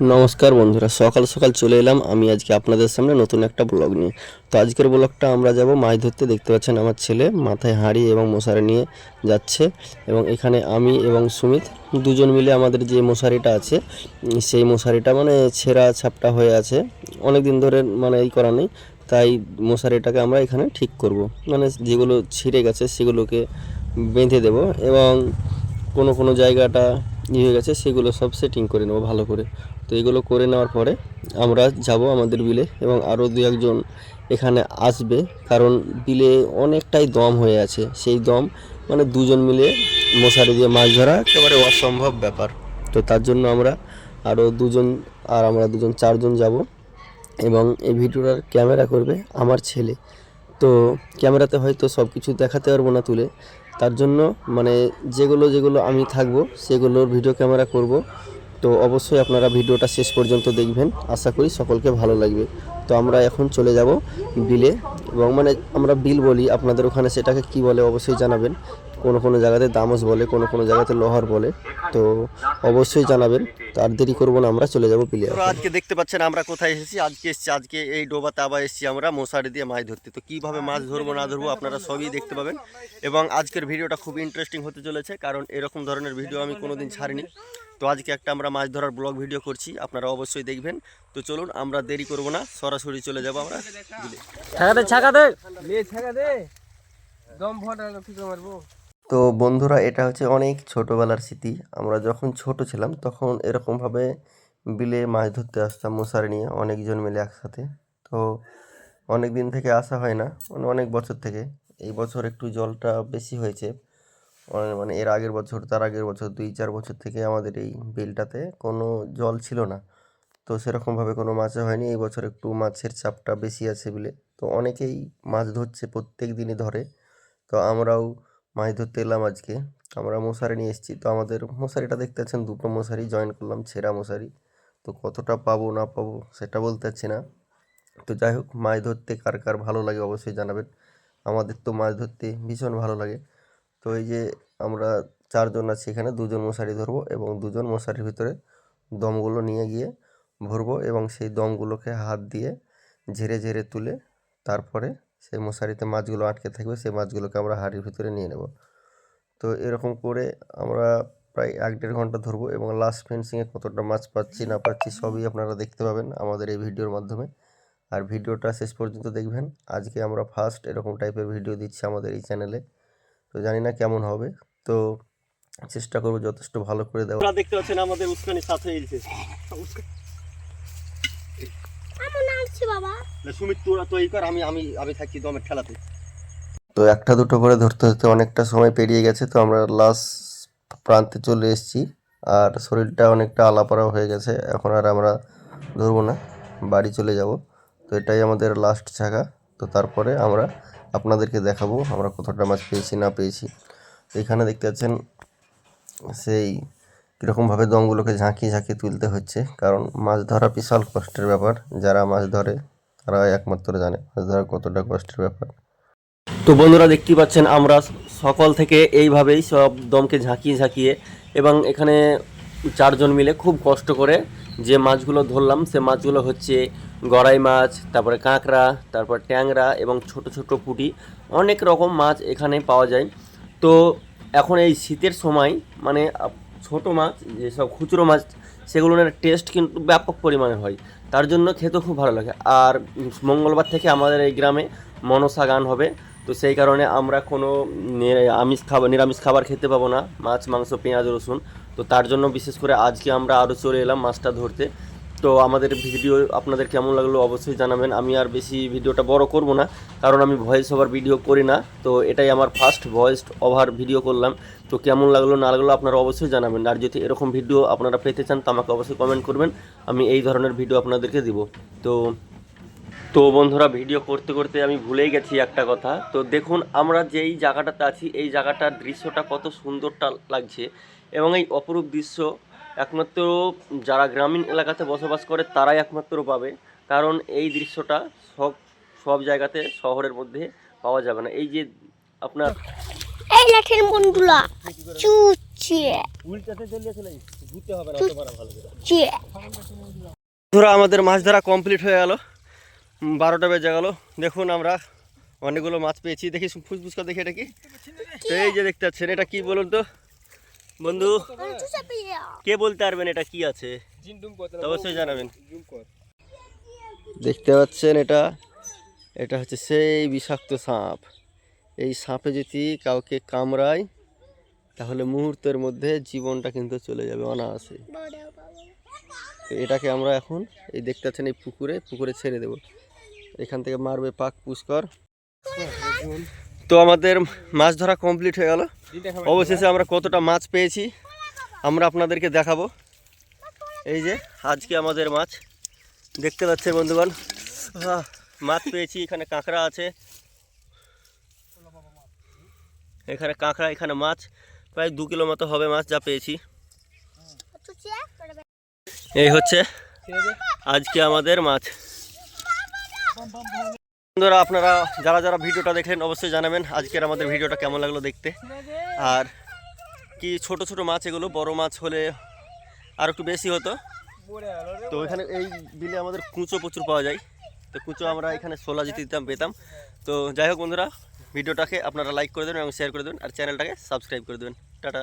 নমস্কার বন্ধুরা, সকাল সকাল চলে এলাম। আমি আজকে আপনাদের সামনে নতুন একটা ব্লগ নিয়ে। তো আজকের ব্লগটা আমরা যাব মাছ ধরতে। দেখতে পাচ্ছেন আমার ছেলে মাথায় হাঁড়ি এবং মশারি নিয়ে যাচ্ছে এবং এখানে আমি এবং সুমিত দুজন মিলে আমাদের যে মশারিটা আছে, সেই মশারিটা মানে ছেঁড়া ছাপটা হয়ে আছে। অনেক দিন ধরে মানে এই করা নেই, তাই মশারিটাকে আমরা এখানে ঠিক করব। মানে যেগুলো ছিঁড়ে গেছে সেগুলোকে বেঁধে দেব এবং কোনো কোনো জায়গাটা ই হয়ে গেছে সেগুলো সব সেটিং করে নেব ভালো করে। তো এগুলো করে নেওয়ার পরে আমরা যাব আমাদের বিলে এবং আরও দু একজন এখানে আসবে। কারণ বিলে অনেকটাই দম হয়ে আছে। সেই দম মানে দুজন মিলে মশারি দিয়ে মাছ ধরা একেবারে অসম্ভব ব্যাপার। তো তার জন্য আমরা আরও দুজন আর আমরা দুজন চারজন যাব এবং এই ভিডিওটার ক্যামেরা করবে আমার ছেলে। তো ক্যামেরাতে হয়তো সব কিছু দেখাতে পারব না তুলে। তার জন্য মানে যেগুলো যেগুলো আমি থাকব সেগুলোর ভিডিও ক্যামেরা করব। তো অবশ্যই আপনারা ভিডিওটা শেষ পর্যন্ত দেখবেন। আশা করি সকলকে ভালো লাগবে। তো আমরা এখন চলে যাব বিলে এবং মানে আমরা বিল বলি, আপনাদের ওখানে সেটাকে কি বলে অবশ্যই জানাবেন। কোনো কোনো জায়গাতে দামস বলে কোনো কোনো জায়গাতে লোহার বলে। তো অবশ্যই জানাবেন তার দেরি করব না আমরা চলে যাব বিলে আজকে দেখতে পাচ্ছেন আমরা কোথায় এসেছি আজকে এসেছি আজকে এই ডোবাতে আবার এসেছি আমরা মশারি দিয়ে মাছ ধরতে। তো কীভাবে মাছ ধরবো না ধরবো আপনারা সবই দেখতে পাবেন। এবং আজকের ভিডিওটা খুব ইন্টারেস্টিং হতে চলেছে কারণ এরকম ধরনের ভিডিও আমি কোনোদিন ছাড়িনি। তো আজকে একটা আমরা মাছ ধরার ব্লগ ভিডিও করছি আপনারা অবশ্যই দেখবেন। তো চলুন আমরা দেরি করব না সরাসরি চলে যাব আমরা। বিলে ছাকাতে ছাকাতে ছাকাতে দম ফটালো কি মারবো। তো বন্ধুরা, এটা হচ্ছে অনেক ছোটোবেলার স্মৃতি। আমরা যখন ছোট ছিলাম, তখন এরকমভাবে বিলে মাছ ধরতে আসতাম, মশারি নিয়ে অনেকজন মিলে একসাথে। তো অনেক দিন থেকে আসা হয় না মানে অনেক বছর থেকে। এই বছর একটু জলটা বেশি হয়েছে। মানে এর আগের বছর, তার আগের বছর, দুই, চার বছর থেকে আমাদের এই বিলটাতে কোনো জল ছিল না। তো সেরকমভাবে কোনো মাছও হয়নি। এই বছর একটু মাছের চাপটা বেশি আছে বিলে। তো অনেকেই মাছ ধরছে প্রত্যেক দিনই ধরে। তো আমরাও মাছ ধরতে এলাম আজকে আমরা মশারি নিয়ে এসেছি। তো আমাদের মশারিটা দেখতে পাচ্ছেন, দুটো মশারি জয়েন করলাম ছেঁড়া মশারি। তো কতটা পাবো, না পাবো, সেটা বলতে পারছি না। তো যাই হোক, মাছ ধরতে কার কার ভালো লাগে অবশ্যই জানাবেন। আমাদের তো মাছ ধরতে ভীষণ ভালো লাগে। তো এই যে আমরা চারজন আছি এখানে, দুজন মশারি ধরবো এবং দুজন মশারির ভিতরে দমগুলো নিয়ে গিয়ে ভরবো এবং সেই দমগুলোকে হাত দিয়ে ঝেড়ে ঝেড়ে তুলে তারপরে সেই মশারিতে মাছগুলো আটকে থাকবে, সেই মাছগুলোকে আমরা হাঁড়ির ভিতরে নিয়ে নেব। তো এরকম করে আমরা প্রায় এক দেড় ঘণ্টা ধরবো এবং লাস্ট ফেন্সিংয়ে কতটা মাছ পাচ্ছি, না পাচ্ছি সবই আপনারা দেখতে পাবেন আমাদের এই ভিডিওর মাধ্যমে। আর ভিডিওটা শেষ পর্যন্ত দেখবেন। আজকে আমরা ফার্স্ট এরকম টাইপের ভিডিও দিচ্ছি আমাদের এই চ্যানেলে তো জানি না কেমন হবে। তো চেষ্টা করব যথেষ্ট ভালো করে দেওয়া দেখতে পাচ্ছেন আমাদের উস্কানি সাথে বাবা। সুমিত তোরা তো এই কর আমি আমি আমি থাকি দমের খেলাতে তো একটা দুটো করে ধরতে ধরতে অনেকটা সময় পেরিয়ে গেছে তো আমরা লাস্ট প্রান্তে চলে এসেছি আর শরীরটা অনেকটা আলাপাড়া হয়ে গেছে এখন আর আমরা ধরবো না বাড়ি চলে যাব। তো এটাই আমাদের লাস্ট ছাগা তো তারপরে আমরা আপনাদেরকে দেখাবো আমরা কতটা মাছ পেয়েছি না পেয়েছি। এখানে দেখতে পাচ্ছেন সেই কীরকমভাবে দমগুলোকে ঝাঁকিয়ে ঝাঁকিয়ে তুলতে হচ্ছে, কারণ মাছ ধরা বিশাল কষ্টের ব্যাপার। যারা মাছ ধরে তারা একমাত্র জানে মাছ ধরা কতটা কষ্টের ব্যাপার। তো বন্ধুরা, দেখতেই পাচ্ছেন আমরা সকল থেকে এইভাবেই সব দমকে ঝাঁকিয়ে ঝাঁকিয়ে এবং এখানে চারজন মিলে খুব কষ্ট করে যে মাছগুলো ধরলাম, সে মাছগুলো হচ্ছে গড়াই মাছ, তারপরে কাঁকড়া, তারপর ট্যাংরা এবং ছোট ছোট পুঁটি, অনেক রকম মাছ এখানে পাওয়া যায়। তো এখন এই শীতের সময় মানে ছোট মাছ, যেসব খুচরো মাছ সেগুলোর টেস্ট কিন্তু ব্যাপক পরিমাণে হয়। তার জন্য খেতে খুব ভালো লাগে। আর মঙ্গলবার থেকে আমাদের এই গ্রামে মনসা গান হবে। তো সেই কারণে আমরা কোনো আমিষ খাবার নিরামিষ খাবার খেতে পাবো না। মাছ, মাংস, পেঁয়াজ, রসুন। তো তার জন্য বিশেষ করে আজকে আমরা আরও চলে এলাম মাছটা ধরতে। তো আমাদের ভিডিও আপনাদের কেমন লাগল অবশ্যই জানাবেন। আমি আর বেশি ভিডিওটা বড় করব না, কারণ আমি ভয়েস ওভার ভিডিও করি না। তো এটাই আমার ফার্স্ট ভয়েস ওভার ভিডিও করলাম। তো কেমন লাগল, না লাগল আপনারা অবশ্যই জানাবেন। আর যদি এরকম ভিডিও আপনারা পেতে চান, তো আমাকে অবশ্যই কমেন্ট করবেন। আমি এই ধরনের ভিডিও আপনাদেরকে দিব। তো তো বন্ধুরা ভিডিও করতে করতে আমি ভুলেই গেছি একটা কথা। তো দেখুন, আমরা যেই জায়গাটাতে আছি, এই জায়গাটার দৃশ্যটা কত সুন্দরটা লাগছে। এবং এই অপরূপ দৃশ্য একমাত্র যারা গ্রামীণ এলাকাতে বসবাস করে তারাই একমাত্র পাবে। কারণ এই দৃশ্যটা সব সব জায়গাতে শহরের মধ্যে পাওয়া যাবে না। এই যে আপনার এই লাঠের বন্ধুলা চুচিয়ে উল্টাতে চলে চলে ঘুরতে হবে না ভালো করে। আমাদের মাছ ধরা কমপ্লিট হয়ে গেল। বারোটা বেজে গেল। দেখুন আমরা অনেকগুলো মাছ পেয়েছি। দেখি ফুসফুস করে দেখি এটা কি। এই যে দেখতে পাচ্ছেন এটা কি বলুন তো? বন্ধু, কে বলতে পারবেন এটা কি আছে? অবশ্যই জানাবেন। দেখতে পাচ্ছেন এটা? এটা হচ্ছে সেই বিষাক্ত সাপ। এই সাপে যদি কাউকে কামড়ায়, তাহলে মুহূর্তের মধ্যে জীবনটা কিন্তু চলে যাবে অনায়াসে। এটাকে আমরা এখন এই দেখতে পাচ্ছেন এই পুকুরে পুকুরে ছেড়ে দেব। এখান থেকে মারবে পাক পুষ্কর। তো আমাদের মাছ ধরা কমপ্লিট হয়ে গেল। অবশেষে আমরা কতটা মাছ পেয়েছি, আমরা আপনাদেরকে দেখাবো। এই যে, আজকে আমাদের মাছ। দেখতে পাচ্ছেন বন্ধুগণ? মাছ পেয়েছি, এখানে কাঁকড়া আছে। এখানে কাঁকড়া, এখানে মাছ। প্রায় দু কিলো মতো হবে মাছ যা পেয়েছি। এই হচ্ছে আজকে আমাদের মাছ। বন্ধুরা, আপনারা যারা যারা ভিডিওটা দেখলেন অবশ্যই জানাবেন আজকের আমাদের ভিডিওটা কেমন লাগল দেখতে। আর কি ছোট ছোট মাছ এগুলো, বড় মাছ হলে আর একটু বেশি হতো। তো এখানে এই বিলে আমাদের কুঁচো প্রচুর পাওয়া যায়। তো কুঁচো আমরা এখানে ষোলা জিতে দিতাম, পেতাম। তো যাই হোক বন্ধুরা, ভিডিওটাকে আপনারা লাইক করে দেবেন এবং শেয়ার করে দেবেন। আর চ্যানেলটাকে সাবস্ক্রাইব করে দেবেন। টাটা।